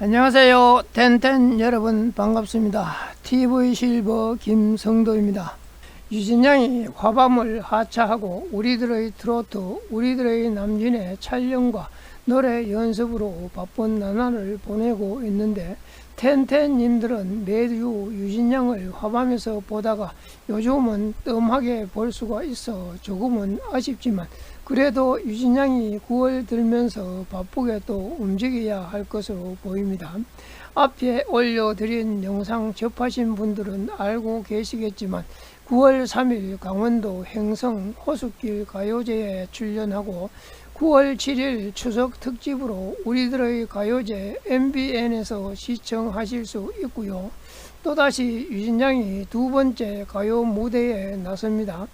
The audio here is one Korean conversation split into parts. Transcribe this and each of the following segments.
안녕하세요. 텐텐 여러분 반갑습니다. TV 실버 김성도입니다. 유진양이 화밤을 하차하고 우리들의 트로트, 우리들의 남진의 촬영과 노래 연습으로 바쁜 나날을 보내고 있는데 텐텐님들은 매주 유진양을 화밤에서 보다가 요즘은 뜸하게 볼 수가 있어 조금은 아쉽지만 그래도 유진양이 9월 들면서 바쁘게 또 움직여야 할 것으로 보입니다. 앞에 올려드린 영상 접하신 분들은 알고 계시겠지만 9월 3일 강원도 행성 호숫길 가요제에 출연하고 9월 7일 추석 특집으로 우리들의 가요제 MBN에서 시청하실 수 있고요. 또다시 유진양이 두 번째 가요 무대에 나섭니다.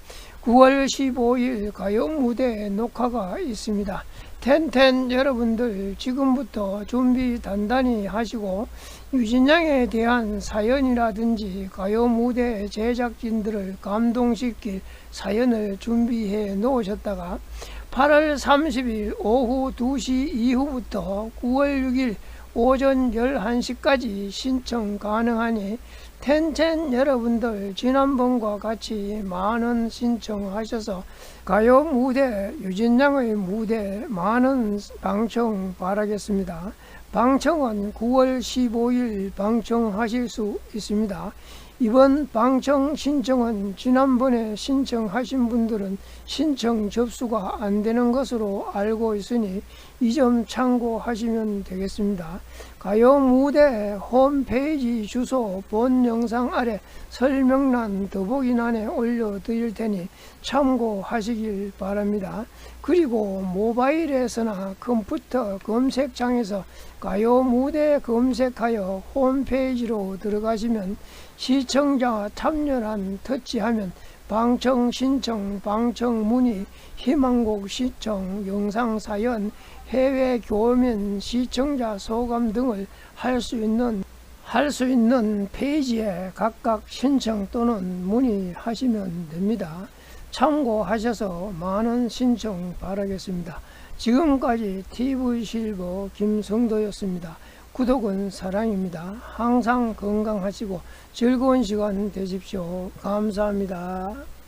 9월 15일 가요 무대 녹화가 있습니다. 텐텐 여러분들 지금부터 준비 단단히 하시고 유진양에 대한 사연이라든지 가요 무대 제작진들을 감동시킬 사연을 준비해 놓으셨다가 8월 30일 오후 2시 이후부터 9월 6일 오전 11시까지 신청 가능하니 텐텐 여러분들 지난번과 같이 많은 신청하셔서 가요 무대 유진양의 무대 많은 방청 바라겠습니다. 방청은 9월 15일 방청하실 수 있습니다. 이번 방청 신청은 지난번에 신청하신 분들은 신청 접수가 안 되는 것으로 알고 있으니 이 점 참고하시면 되겠습니다. 가요 무대 홈페이지 주소 본 영상 아래 설명란 더보기란에 올려드릴 테니 참고하시길 바랍니다. 그리고 모바일에서나 컴퓨터 검색창에서 가요 무대 검색하여 홈페이지로 들어가시면 시청자 참여란 터치하면 방청 신청, 방청 문의, 희망곡 시청, 영상 사연, 해외 교면 시청자 소감 등을 할 수 있는 할 수 있는 페이지에 각각 신청 또는 문의하시면 됩니다. 참고하셔서 많은 신청 바라겠습니다. 지금까지 TV 실버 김성도였습니다. 구독은 사랑입니다. 항상 건강하시고 즐거운 시간 되십시오. 감사합니다.